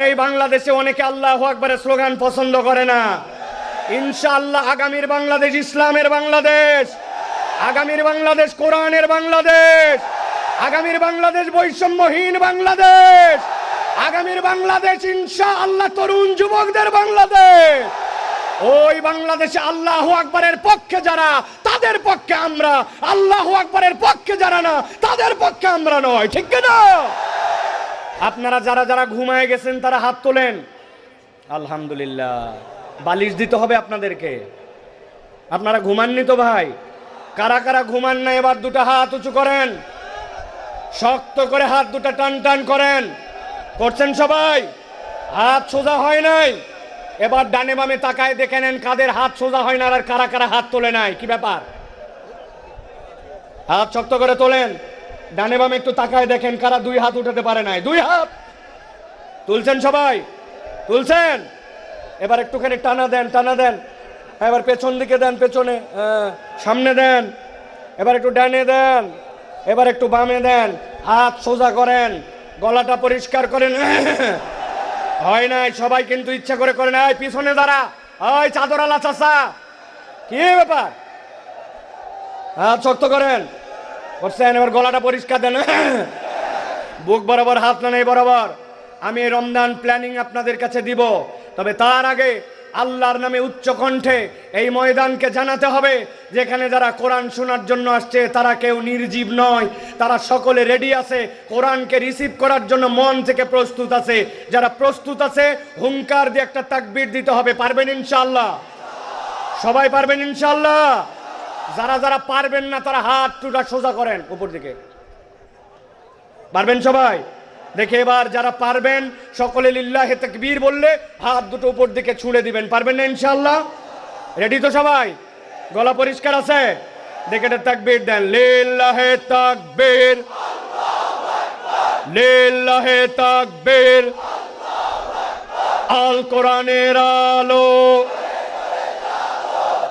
এই বাংলাদেশে অনেকে আল্লাহ আকবরের স্লোগান পছন্দ করে না। ইনশাআল্লাহ আগামীর বাংলাদেশ ইসলামের বাংলাদেশ। আগামীর বাংলাদেশ কোরআনের বাংলাদেশ। আগামীর বাংলাদেশ বৈষম্যহীন বাংলাদেশ। আগামীর বাংলাদেশ ইনশা আল্লাহ তরুণ যুবকদের বাংলাদেশ। ওই বাংলাদেশে আল্লাহ আকবরের পক্ষে যারা, তাদের পক্ষে আমরা, আল্লাহ আকবরের পক্ষে যারা না, তাদের পক্ষে আমরা নয়। ঠিক না আপনারা যারা যারা ঘুমায় গেছেন, তারা হাত তোলেন। আলহামদুলিল্লাহ। বালিশ দিতে হবে আপনাদেরকে। আপনারা ঘুমাননি তো ভাই? কারা কারা ঘুমান না এবার দুটো হাত উঁচু করেন। শক্ত করে হাত দুটো টান টান করেন। করছেন সবাই? হাত সোজা হয় নাই? এবার ডানে বামে তাকায় দেখে নেন কাদের হাত সোজা হয় না আর কারা কারা হাত তোলে নাই। কি ব্যাপার? হাত শক্ত করে তোলেন। ডানে বামে একটু তাকায় দেখেন কারা দুই হাত উঠাতে পারে নাই। দুই হাত! তুলছেন সবাই? তুলছেন? এবার একটুখানি টানা দেন টানা দেন। এবার পেছন দিকে দেন পেছনে হ্যাঁ, সামনে দেন। এবার একটু ডানে দেন এবার একটু বামে দেন। হাত সোজা করেন গলাটা পরিষ্কার করেন। হয় নাই সবাই কিন্তু ইচ্ছা করে করে নাই পিছনে দাঁড়া। ওই চাদরালা চাষা কি ব্যাপার? হাত শক্ত করেন। করছেন এবার গলাটা পরিষ্কার দেন। বুক বরাবর হাত না নেই বরাবর। আমি রমজান প্ল্যানিং আপনাদের কাছে দিব। তবে তার আগে আল্লাহর নামে উচ্চ কণ্ঠে এই ময়দানকে জানাতে হবে, যেখানে যারা কোরআন শোনার জন্য আসছে, তারা কেউ নির্জীব নয়। তারা সকলে রেডি আছে কোরআনকে রিসিভ করার জন্য, মন থেকে প্রস্তুত আছে। যারা প্রস্তুত আছে হুঙ্কার দিয়ে একটা তাকবির দিতে হবে। পারবেন ইনশাল্লাহ সবাই পারবেন ইনশাআল্লাহ? যারা যারা পারবেন না, তারা হাত টুটা সোজা করেন উপর দিকে। পারবেন সবাই? দেখে এবার যারা পারবেন, সকলে লিল্লাহে তাকবীর বললে হাত দুটো উপর দিকে ছুঁড়ে দিবেন। পারবেন না ইনশাআল্লাহ? রেডি তো সবাই? গলা পরিষ্কার আছে? দেখে এটা তাকবীর দেন। লিল্লাহে তাকবীর। লিল্লাহে তাকবীর। আল কোরআনের আলো।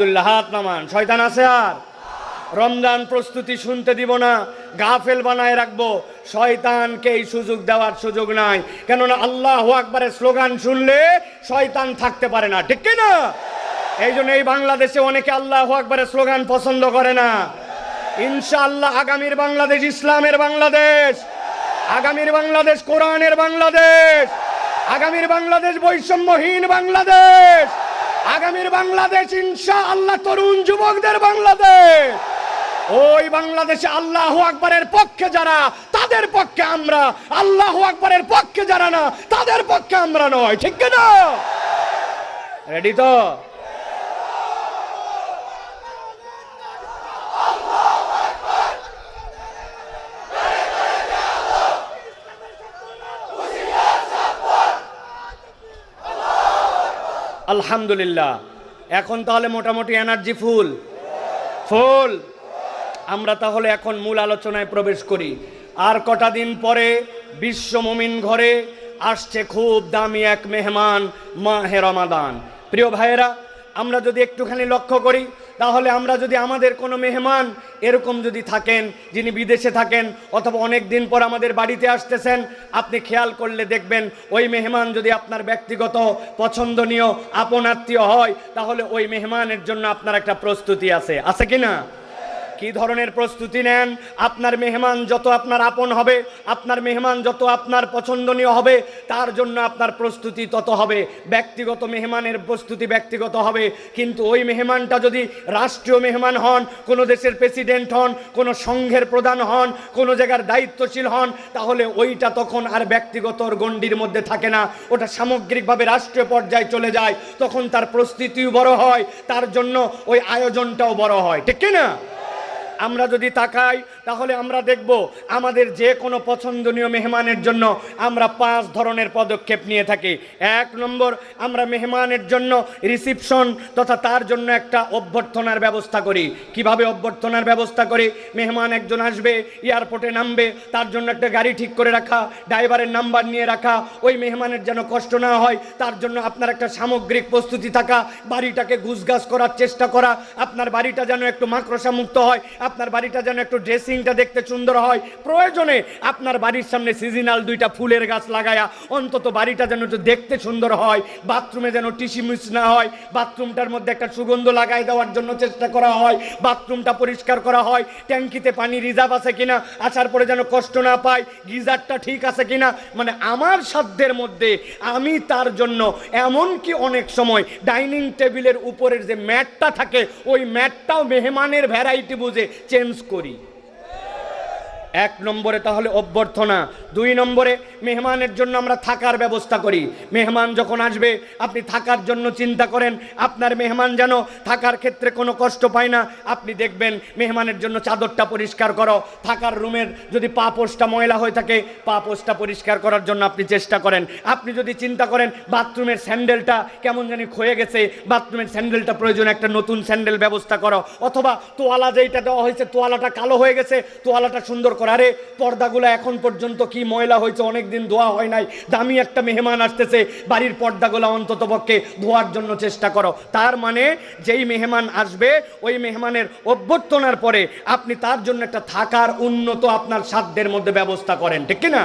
আলহামদুলিল্লাহ, হাত নামান। শয়তান আছে আর? রমজান প্রস্তুতি শুনতে দিব না, গাফেল বানায় রাখব। শয়তানকে এই সুযোগ দেওয়ার সুযোগ নাই। কেননা আল্লাহ আকবারের স্লোগান শুনলে শয়তান থাকতে পারে না, ঠিক না এই জন্য এই বাংলাদেশে অনেকে আল্লাহ আকবারের স্লোগান পছন্দ করে না। ইনশাআল্লাহ আগামীর বাংলাদেশ ইসলামের বাংলাদেশ। আগামীর বাংলাদেশ কোরআনের বাংলাদেশ। আগামীর বাংলাদেশ বৈষম্যহীন বাংলাদেশ। আগামীর বাংলাদেশ ইনশা আল্লাহ তরুণ যুবকদের বাংলাদেশ। ওই বাংলাদেশে আল্লাহ আকবরের পক্ষে যারা, তাদের পক্ষে আমরা, আল্লাহ আকবরের পক্ষে যারা না, তাদের পক্ষে আমরা নয়, ঠিক না রেডি তো? আলহামদুলিল্লাহ। এখন তাহলে মোটামুটি এনার্জি ফুল ফুল আমরা তাহলে এখন মূল আলোচনায় প্রবেশ করি। আর কটা দিন পরে বিশ্ব মমিন ঘরে আসছে খুব দামি এক মেহমান মাহে রমাদান। প্রিয় ভাইয়েরা, আমরা যদি একটুখানি লক্ষ্য করি তাহলে আমরা যদি আমাদের কোনো মেহমান এরকম যদি থাকেন, যিনি বিদেশে থাকেন, অথবা অনেক দিন পর আমাদের বাড়িতে আসতেছেন, আপনি খেয়াল করলে দেখবেন ওই মেহমান যদি আপনার ব্যক্তিগত পছন্দনীয়, আপন আত্মীয় হয়, তাহলে ওই মেহমানের জন্য আপনার একটা প্রস্তুতি আছে। আছে কি না? কি ধরনের প্রস্তুতি নেন? আপনার মেহমান যত আপনার আপন হবে, আপনার মেহমান যত আপনার পছন্দনীয় হবে, তার জন্য আপনার প্রস্তুতি তত হবে। ব্যক্তিগত মেহমানের প্রস্তুতি ব্যক্তিগত হবে। কিন্তু ওই মেহমানটা যদি রাষ্ট্রীয় মেহমান হন, কোনো দেশের প্রেসিডেন্ট হন, কোনো সংঘের প্রধান হন, কোনো জায়গার দায়িত্বশীল হন, তাহলে ওইটা তখন আর ব্যক্তিগত গণ্ডির মধ্যে থাকে না। ওটা সামগ্রিকভাবে রাষ্ট্রীয় পর্যায়ে চলে যায়। তখন তার প্রস্তুতিও বড় হয়, তার জন্য ওই আয়োজনটাও বড় হয়। ঠিক না আমরা যদি তাকাই, তাহলে আমরা দেখব আমাদের যে কোনো পছন্দনীয় মেহমানের জন্য আমরা পাঁচ ধরনের পদক্ষেপ নিয়ে থাকি। এক নম্বর, আমরা মেহমানের জন্য রিসিপশন তথা তার জন্য একটা অভ্যর্থনার ব্যবস্থা করি। কীভাবে অভ্যর্থনার ব্যবস্থা করি? মেহমান একজন আসবে, এয়ারপোর্টে নামবে, তার জন্য একটা গাড়ি ঠিক করে রাখা, ড্রাইভারের নাম্বার নিয়ে রাখা, ওই মেহমানের যেন কষ্ট না হয়, তার জন্য আপনার একটা সামগ্রিক প্রস্তুতি থাকা, বাড়িটাকে গুছগাছ করার চেষ্টা করা, আপনার বাড়িটা যেন একটু মাকড়সা মুক্ত হয় আপনার বাড়িটা যেন একটু ড্রেসিংটা দেখতে সুন্দর হয়। প্রয়োজনে আপনার বাড়ির সামনে সিজনাল দুইটা ফুলের গাছ লাগায়া অন্তত বাড়িটা যেন একটু দেখতে সুন্দর হয় বাথরুমে যেন টিসিমিস না হয় বাথরুমটার মধ্যে একটা সুগন্ধ লাগাই দেওয়ার জন্য চেষ্টা করা হয় বাথরুমটা পরিষ্কার করা হয়, ট্যাঙ্কিতে পানি রিজার্ভ আছে কিনা, আসার পরে যেন কষ্ট না পায়, গিজারটা ঠিক আছে কিনা মানে আমার সাধ্যের মধ্যে আমি তার জন্য এমনকি অনেক সময় ডাইনিং টেবিলের উপরের যে ম্যাটটা থাকে, ওই ম্যাটটাও মেহমানের ভ্যারাইটি বুঝে চেঞ্জ করি। এক নম্বরে তাহলে অভ্যর্থনা, দুই নম্বরে মেহমানের জন্য আমরা থাকার ব্যবস্থা করি। মেহমান যখন আসবে, আপনি থাকার জন্য চিন্তা করেন, আপনার মেহমান যেন থাকার ক্ষেত্রে কোনো কষ্ট পায় না, আপনি দেখবেন মেহমানের জন্য চাদরটা পরিষ্কার করো। থাকার রুমের যদি পা ময়লা হয়ে থাকে, পা পরিষ্কার করার জন্য আপনি চেষ্টা করেন। আপনি যদি চিন্তা করেন, বাথরুমের স্যান্ডেলটা কেমন জানি ক্ষয়ে গেছে, বাথরুমের স্যান্ডেলটা প্রয়োজন একটা নতুন স্যান্ডেল ব্যবস্থা করো। অথবা তোয়ালা যেইটা দেওয়া হয়েছে, তোয়ালাটা কালো হয়ে গেছে, তোয়ালাটা সুন্দর করা আরে পর্দাগুলো এখন পর্যন্ত কি ময়লা হয়েছে অনেক দিন ধোয়া হয় নাই, দামি একটা মেহমান আসতেছে, বাড়ির পর্দাগুলো অন্তত পক্ষে ধোয়ার জন্য চেষ্টা করো। তার মানে যেই মেহমান আসবে, ওই মেহমানের অভ্যর্থনার পরে আপনি তার জন্য একটা থাকার উন্নত আপনার সাধ্যের মধ্যে ব্যবস্থা করেন, ঠিক কি না?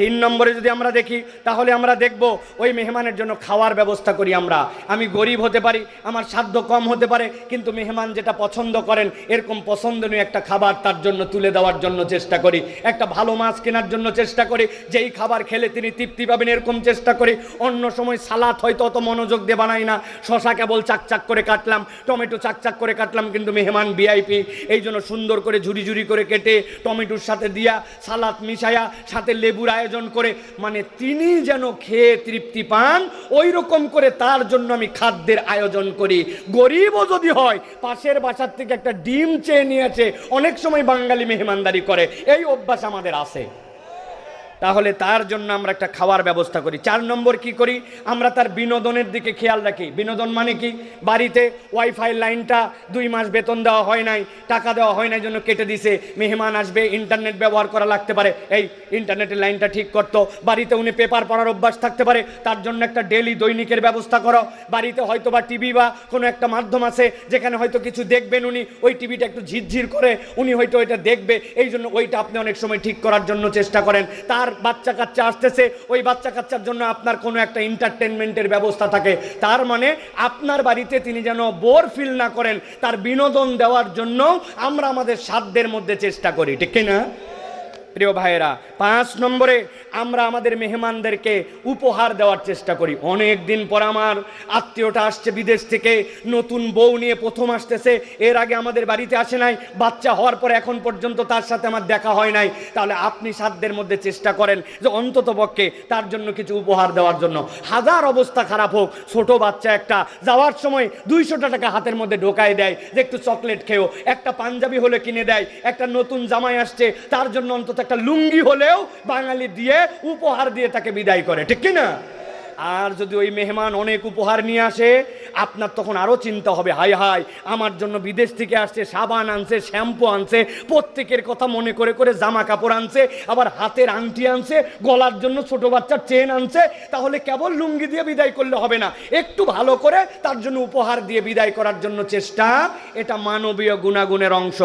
তিন নম্বরে যদি আমরা দেখি, তাহলে আমরা দেখব ওই মেহমানের জন্য খাওয়ার ব্যবস্থা করি আমরা। আমি গরিব হতে পারি, আমার সাধ্য কম হতে পারে, কিন্তু মেহমান যেটা পছন্দ করেন, এরকম পছন্দনীয় একটা খাবার তার জন্য তুলে দেওয়ার জন্য চেষ্টা করি। একটা ভালো মাছ কেনার জন্য চেষ্টা করি, যেই খাবার খেলে তিনি তৃপ্তি পাবেন, এরকম চেষ্টা করি। অন্য সময় সালাদ হয়তো অত মনোযোগ দিয়ে বানাই না। শশা কেবল চাকচাক করে কাটলাম, টমেটো চাকচাক করে কাটলাম, কিন্তু মেহমান ভিআইপি এই জন্য সুন্দর করে ঝুরি ঝুরি করে কেটে টমেটোর সাথে দিয়া সালাদ মিশায়া, সাথে লেবুর আয়োজন করে মানে তিনি যেন খেয়ে তৃপ্তি পান ওই রকম করে তার জন্য আমি খাদ্যের আয়োজন করি। গরিবও যদি হয়, পাশের বাসার থেকে একটা ডিম চেয়ে নিয়েছে, অনেক সময় বাঙালি মেহমানদারি করে, এই অভ্যাস আমাদের আছে। তাহলে তার জন্য আমরা একটা খাওয়ার ব্যবস্থা করি। চার নম্বর কি করি? আমরা তার বিনোদনের দিকে খেয়াল রাখি। বিনোদন মানে কি? বাড়িতে ওয়াইফাই লাইনটা দুই মাস বেতন দেওয়া হয় নাই, টাকা দেওয়া হয় নাই জন্য কেটে দিছে। মেহমান আসবে, ইন্টারনেট ব্যবহার করা লাগতে পারে। এই ইন্টারনেটের লাইনটা ঠিক করতো। বাড়িতে উনি পেপার পড়ার অভ্যাস থাকতে পারে। তার জন্য একটা ডেলি দৈনিকের ব্যবস্থা করো। বাড়িতে হয়তো বা টিভি বা কোনো একটা মাধ্যম আছে, যেখানে হয়তো কিছু দেখবেন উনি। ওই টিভিটা একটু ঝিরঝির করে উনি হয়তো ওইটা দেখবে। এই জন্য ওইটা আপনি অনেক সময় ঠিক করার জন্য চেষ্টা করেন। তার বাচ্চা কাচ্চা আসতেছে, ওই বাচ্চা কাচ্চার জন্য আপনার কোনো একটা এন্টারটেনমেন্টের ব্যবস্থা থাকে। তার মানে আপনার বাড়িতে তিনি যেন বোর ফিল না করেন, তার বিনোদন দেওয়ার জন্য আমরা আমাদের সাধ্যের মধ্যে চেষ্টা করি। ঠিক কিনা? প্রিয় ভাইয়েরা, পাঁচ নম্বরে আমরা আমাদের মেহমানদেরকে উপহার দেওয়ার চেষ্টা করি। অনেক দিন পর আমার আত্মীয়টা আসছে বিদেশ থেকে, নতুন বউ নিয়ে প্রথম আসতেছে, এর আগে আমাদের বাড়িতে আসে নাই, বাচ্চা হওয়ার পর এখন পর্যন্ত তার সাথে আমার দেখা হয় নাই। তাহলে আপনি সাধ্যের মধ্যে চেষ্টা করেন যে অন্তত পক্ষে তার জন্য কিছু উপহার দেওয়ার জন্য। হাজার অবস্থা খারাপ হোক, ছোট বাচ্চা একটা, যাওয়ার সময় দুইশোটা টাকা হাতের মধ্যে ঢোকায় দেয়, যে একটু চকলেট খেও, একটা পাঞ্জাবি হলে কিনে দেয়, একটা নতুন জামাই আসছে, তার জন্য অন্তত একটা লুঙ্গি হলেও বাঙালি দিয়ে উপহার দিয়ে তাকে বিদায় করে, ঠিক কি না আর যদি ওই মেহমান অনেক উপহার নিয়ে আসে, আপনার তখন আরও চিন্তা হবে হাই হাই আমার জন্য বিদেশ থেকে আসছে, সাবান আনছে, শ্যাম্পু আনছে, প্রত্যেকের কথা মনে করে করে জামা কাপড় আনছে, আবার হাতের আংটি আনছে, গলার জন্য ছোট বাচ্চার চেন আনছে, তাহলে কেবল লুঙ্গি দিয়ে বিদায় করলে হবে না। একটু ভালো করে তার জন্য উপহার দিয়ে বিদায় করার জন্য চেষ্টা, এটা মানবীয় গুণাগুণের অংশ।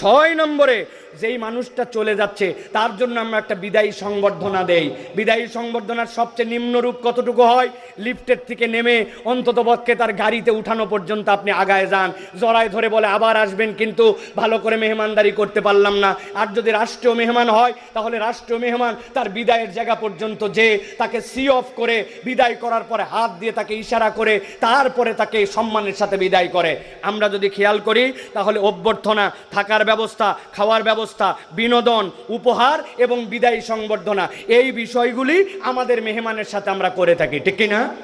ছয় নম্বরে যেই মানুষটা চলে যাচ্ছে, তার জন্য আমরা একটা বিদায়ী সংবর্ধনা দেই। বিদায়ী সংবর্ধনার সবচেয়ে নিম্নরূপ কতটুকু হয়? লিফটের থেকে নেমে অন্তত পক্ষে তার গাড়িতে উঠানো পর্যন্ত আপনি আগায় যান। জড়ায় ধরে বলে, আবার আসবেন কিন্তু ভালো করে মেহমানদারি করতে পারলাম না। আর যদি রাষ্ট্রীয় মেহমান হয়, তাহলে রাষ্ট্রীয় মেহমান তার বিদায়ের জায়গা পর্যন্ত যে, তাকে সি অফ করে বিদায় করার পরে হাত দিয়ে তাকে ইশারা করে, তারপরে তাকে সম্মানের সাথে বিদায় করে। আমরা যদি খেয়াল করি, তাহলে অভ্যর্থনা, থাকার ব্যবস্থা, খাওয়ার ব্যবস্থা বিনোদন, উপহার এবং বিদায়ী সংবর্ধনা, এই বিষয়গুলি আমাদের মেহমানের সাথে আমরা করে থাকি, ঠিক কিনা?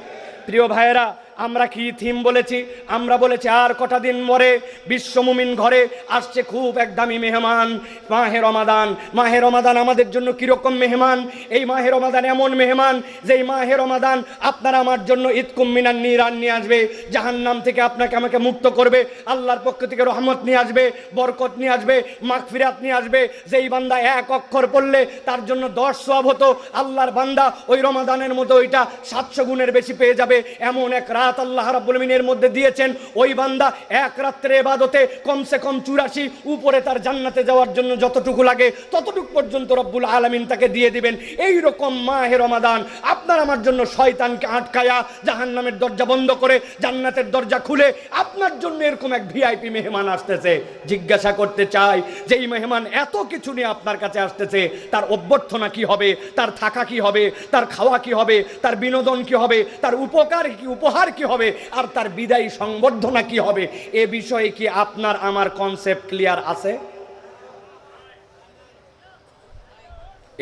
প্রিয় ভাইয়েরা আমরা কি থিম বলেছি? আমরা বলেছি, আর কটা দিন পরে বিশ্বমুমিন ঘরে আসছে খুব এক দামি মেহমান। মাহে রমাদান মাহে রমাদান আমাদের জন্য কীরকম মেহমান? এই মাহে রমাদান এমন মেহমান যেই মাহে রমাদান আপনার আমার জন্য ঈদ কুম্মিনার নিরান নিয়ে আসবে জাহান নাম থেকে আপনাকে আমাকে মুক্ত করবে, আল্লাহর পক্ষ থেকে রহমত নিয়ে আসবে, বরকত নিয়ে আসবে, মাগফিরাত নিয়ে আসবে। যেই বান্দা এক অক্ষর পড়লে তার জন্য দশ সব হতো, আল্লাহর বান্দা ওই রমাদানের মতো ওইটা সাতশো গুণের বেশি পেয়ে যাবে। এমন এক রাত আল্লাহ রাব্বুল আমিনের মধ্যে দিয়েছেন, ওই বান্দা এক রাত্রে এবাদতে কমসে কম চুরাশি, উপরে তার জান্নাতে যাওয়ার জন্য যতটুকু লাগে ততটুকু পর্যন্ত রব্বুল আলামিন তাকে দিয়ে দিবেন। এই রকম মাহে রমাদান আপনার আমার জন্য শয়তানকে আটকায়া জাহান্নামের দরজা বন্ধ করে জান্নাতের দরজা খুলে আপনার জন্য এরকম এক ভিআইপি মেহমান আসতেছে। জিজ্ঞাসা করতে চাই যে এই মেহমান এত কিছু নিয়ে আপনার কাছে আসতেছে, তার অভ্যর্থনা কি হবে, তার থাকা কি হবে, তার খাওয়া কি হবে, তার বিনোদন কি হবে, তার উপকার কি, উপহার কি হবে? আর তার বিদায়ী সংবর্ধনা কি হবে? এ বিষয়ে কি আপনার আমার কনসেপ্ট ক্লিয়ার আছে?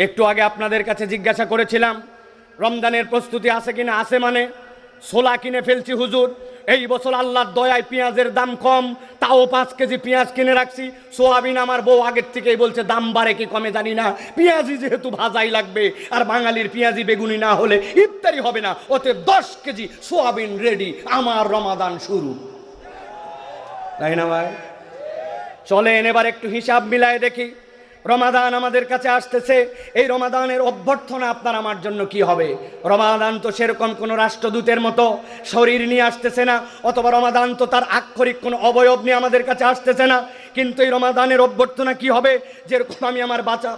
একটু আগে আপনাদের কাছে জিজ্ঞাসা করেছিলাম, রমজানের প্রস্তুতি আছে কিনা? আছে মানে? সোলা কিনে ফেলছি হুজুর। এই বছর আল্লাহর দয়ায় পেঁয়াজের দাম কম, তাও পাঁচ কেজি পেঁয়াজ কিনে রাখছি। সোয়াবিন আমার বউ আগের থেকেই বলছে, দাম বাড়ে কি কমে জানি না। পেঁয়াজি যেহেতু ভাজাই লাগবে, আর বাঙালির পেঁয়াজি বেগুনি না হলে ইফতারি হবে না। ওতে দশ কেজি সোয়াবিন রেডি আমার রমাদান শুরু। তাই না ভাই? চলেন এবার একটু হিসাব মিলায় দেখি। রমাদান আমাদের কাছে আসতেছে। এই রমাদানের অভ্যর্থনা আপনার আমার জন্য কি হবে? রমাদান তো সেরকম কোনো রাষ্ট্রদূতের মতো শরীর নিয়ে আসতেছে না, অথবা রমাদান তো তার আক্ষরিক কোনো অবয়ব নিয়ে আমাদের কাছে আসতেছে না। কিন্তু এই রমাদানের অভ্যর্থনা কি হবে? যেরকম আমি আমার বাঁচা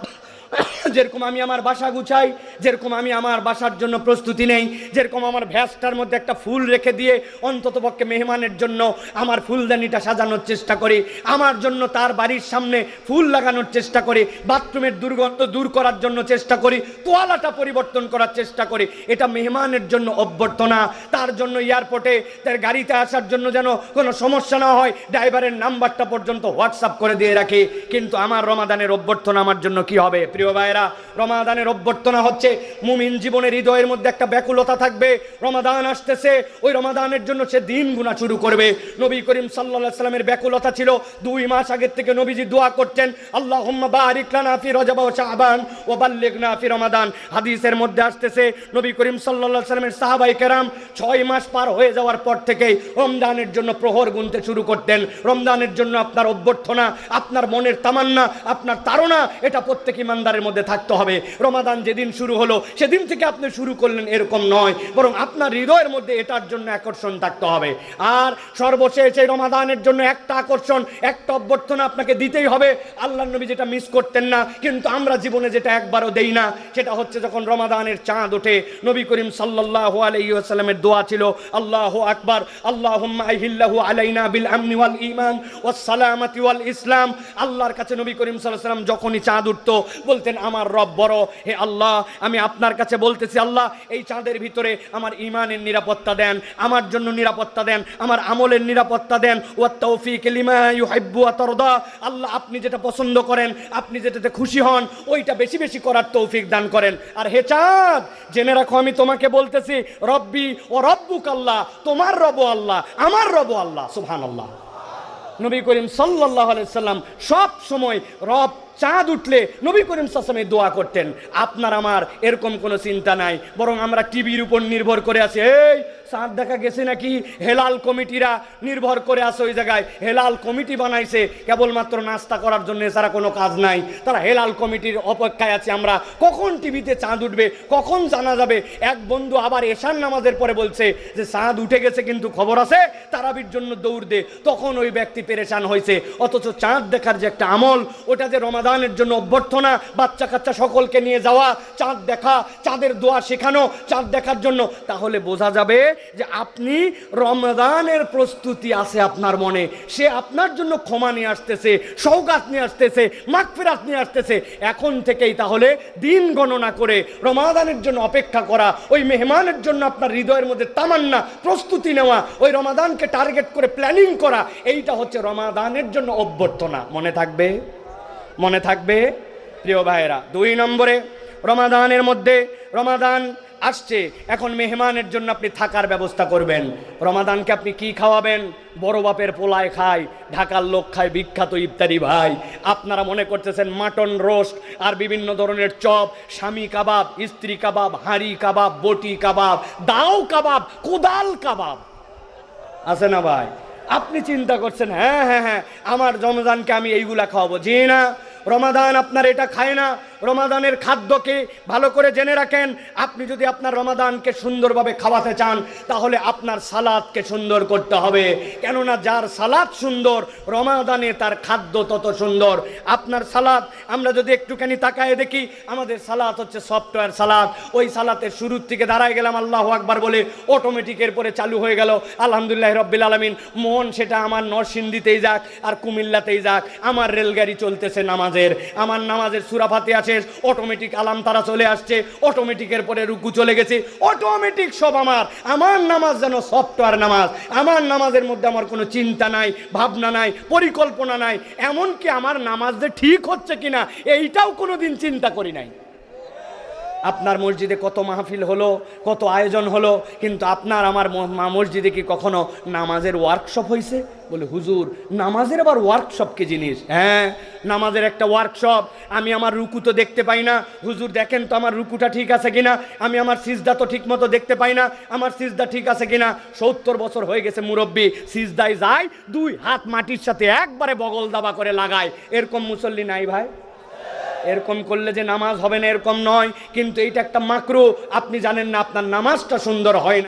যেরকম আমি আমার বাসা গুছাই, যেরকম আমি আমার বাসার জন্য প্রস্তুতি নেই, যেরকম আমার ভ্যাসটার মধ্যে একটা ফুল রেখে দিয়ে অন্তত পক্ষে মেহমানের জন্য আমার ফুলদানিটা সাজানোর চেষ্টা করি, আমার জন্য তার বাড়ির সামনে ফুল লাগানোর চেষ্টা করি, বাথরুমের দুর্গন্ধ দূর করার জন্য চেষ্টা করি, তোয়ালাটা পরিবর্তন করার চেষ্টা করি, এটা মেহমানের জন্য অভ্যর্থনা, তার জন্য এয়ারপোর্টে, তার গাড়িতে আসার জন্য যেন কোনো সমস্যা না হয়, ড্রাইভারের নাম্বারটা পর্যন্ত হোয়াটসঅ্যাপ করে দিয়ে রাখি, কিন্তু আমার রমাদানের অভ্যর্থনা আমার জন্য কি হবে? প্রিয় ভাইরা রমাদানের অভ্যর্থনা হচ্ছে, মুমিন জীবনের হৃদয়ের মধ্যে একটা ব্যাকুলতা থাকবে, রমাদান আসতেছে, ওই রমাদানের জন্য সে দিন গুণা শুরু করবে। নবী করিম সাল্লা সাল্লামের ব্যাকুলতা ছিল, দুই মাস আগের থেকে নবীজি দোয়া করতেন আল্লাহ বারিক লানা ফি রজব ও শাহবান ও বাল্লিগনা ফি রমাদান। হাদিসের মধ্যে আসতেছে, নবী করিম সাল্লা সাল্লামের সাহাবাই কেরাম ছয় মাস পার হয়ে যাওয়ার পর থেকেই রমদানের জন্য প্রহর গুনতে শুরু করতেন। রমদানের জন্য আপনার অভ্যর্থনা, আপনার মনের তামান্না, আপনার তাড়না, এটা প্রত্যেক ইমানদারের মধ্যে থাকতে হবে। রমাদান যেদিন শুরু হলো, সেদিন থেকে আপনি শুরু করলেন এরকম নয়, বরং আপনার হৃদয়ের মধ্যে এটার জন্য আকর্ষণ থাকতে হবে। আর সর্বশেষ এই রমাদানের জন্য একটা আকর্ষণ, একটা অভ্যর্থনা আপনাকে দিতেই হবে। আল্লাহ নবী যেটা মিস করতেন না, কিন্তু আমরা জীবনে যেটা একবারও দেই না, সেটা হচ্ছে যখন রমাদানের চাঁদ ওঠে, নবী করিম সাল্লাহ আলাইসাল্লামের দোয়া ছিল, আল্লাহ আকবার আল্লাহ আলাইনা বিল আমনি ওয়াল ইমান ওয়াস সালামাতি ওয়াল ইসলাম। আল্লাহর কাছে নবী করিম সাল্লাহ সাল্লাম যখনই চাঁদ উঠতো বলতেন, আমার রব বড়, হে আল্লাহ, আমি আপনার কাছে বলতেছি, আল্লাহ, এই চাঁদের ভিতরে আমার ইমানের নিরাপত্তা দেন, আমার জন্য নিরাপত্তা দেন, আমার আমলের নিরাপত্তা দেন। আল্লাহ, আপনি যেটা পছন্দ করেন, আপনি যেটাতে খুশি হন, ওইটা বেশি বেশি করার তৌফিক দান করেন। আর হে চাঁদ, জেনে রাখো, আমি তোমাকে বলতেছি, রব্বি ও রব্বুক আল্লাহ, তোমার রব আল্লাহ, আমার রব আল্লাহ, সুবহানাল্লাহ। নবী করিম সাল্লাহ সাল্লাম সব সময় রব চাঁদ উঠলে নবী করিম সাসমে দোয়া করতেন, আপনার আমার এরকম কোনো চিন্তা নাই, বরং আমরা টিভির উপর নির্ভর করে আছি, এই চাঁদ দেখা গেছে নাকি হেলাল কমিটিরা নির্ভর করে আছে ওই জায়গায়। হেলাল কমিটি বানাইছে, কেবলমাত্র নাস্তা করার জন্য এছাড়া কোনো কাজ নাই। তারা হেলাল কমিটির অপেক্ষায় আছে আমরা। কখন টিভিতে চাঁদ উঠবে, কখন জানা যাবে? এক বন্ধু আবার এশার নামাজের পরে বলছে যে, চাঁদ উঠে গেছে কিন্তু খবর আছে, তারাবির জন্য দৌড় দে। তখন ওই ব্যক্তি পেরেশান হয়েছে। অথচ চাঁদ দেখার যে একটা আমল, ওটা যে রমাদানের জন্য অভ্যর্থনা বাচ্চা কাচ্চা সকলকে নিয়ে যাওয়া, চাঁদ দেখা, চাঁদের দোয়া শেখানো, চাঁদ দেখার জন্য, তাহলে বোঝা যাবে যে আপনি রমদানের প্রস্তুতি আছে আপনার মনে। সে আপনার জন্য ক্ষমা নিয়ে আসতেছে সৌগাত নিয়ে আসতেছে, মাগফিরাত নিয়ে আসতেছে। এখন থেকেই তাহলে দিন গণনা করে রমাদানের জন্য অপেক্ষা করা, ওই মেহমানের জন্য আপনার হৃদয়ের মধ্যে তামান্না, প্রস্তুতি নেওয়া, ওই রমাদানকে টার্গেট করে প্ল্যানিং করা, এইটা হচ্ছে রমাদানের জন্য অভ্যর্থনা। মনে থাকবে? মনে থাকবে? প্রিয় ভাইয়েরা, দুই নম্বরে রমাদানের মধ্যে রমাদান আসছে, এখন মেহমানের জন্য আপনি থাকার ব্যবস্থা করবেন। রমাদানকে আপনি কি খাওয়াবেন? বড় বাপের পোলায় খায়, ঢাকার লোক খায়, বিখ্যাত ইফতারি ভাই। আপনারা মনে করতেছেন মাটন রোস্ট আর বিভিন্ন ধরনের চপ, স্বামী কাবাব, স্ত্রী কাবাব, হাঁড়ি কাবাব, বটি কাবাব, দাও কাবাব, কোদাল কাবাব। আছে না ভাই? আপনি চিন্তা করছেন হ্যাঁ হ্যাঁ হ্যাঁ আমার রমজানকে আমি এইগুলা খাওয়াবো। জি না, রমাদান আপনার এটা খায় না রমাদানের খাদ্যকে ভালো করে জেনে রাখেন। আপনি যদি আপনার রমাদানকে সুন্দরভাবে খাওয়াতে চান, তাহলে আপনার সালাদকে সুন্দর করতে হবে। কেননা যার সালাদ সুন্দর, রমাদানে তার খাদ্য তত সুন্দর। আপনার সালাদ, আমরা যদি একটুখানি তাকায় দেখি, আমাদের সালাদ হচ্ছে সফটওয়্যার সালাদ। ওই সালাতের শুরুর থেকে দাঁড়ায় গেলাম, আল্লাহ আকবার বলে অটোমেটিকের পরে চালু হয়ে গেল। আলহামদুলিল্লাহ রব্বিল আলমিন, মন সেটা আমার নরসিংদীতেই যাক আর কুমিল্লাতেই যাক। আমার রেলগাড়ি চলতেছে নামাজের। আমার নামাজের সুরাফাতে আছে অটোমেটিক আলাম তারা চলে আসছে অটোমেটিকের পরে রুকু চলে গেছে অটোমেটিক সব আমার আমার নামাজ যেন সফটওয়্যার নামাজ, আমার নামাজের মধ্যে আমার কোনো চিন্তা নাই, ভাবনা নাই, পরিকল্পনা নাই, এমনকি আমার নামাজ যে ঠিক হচ্ছে কিনা, এইটাও কোনো দিন চিন্তা করি নাই। আপনার মসজিদে কত মাহফিল হলো, কত আয়োজন হলো, কিন্তু আপনার আমার মসজিদে কি কখনো নামাজের ওয়ার্কশপ হয়েছে বলে, হুজুর, নামাজের আবার ওয়ার্কশপ কি জিনিস? হ্যাঁ নামাজের একটা ওয়ার্কশপ আমি আমার রুকু তো দেখতে পাই না। হুজুর, দেখেন তো আমার রুকুটা ঠিক আছে কিনা? আমি আমার সিজদা তো ঠিক মতো দেখতে পাই না। আমার সিজদা ঠিক আছে কিনা? সত্তর বছর হয়ে গেছে মুরব্বী, সিজদায় যায়, দুই হাত মাটির সাথে একবারে বগল দাবা করে লাগায়। এরকম মুসল্লি নাই ভাই। এরকম করলে যে নামাজ হবে না এরকম নয়, কিন্তু এইটা একটা মাকরু। আপনি জানেন না, আপনার নামাজটা সুন্দর হয় না।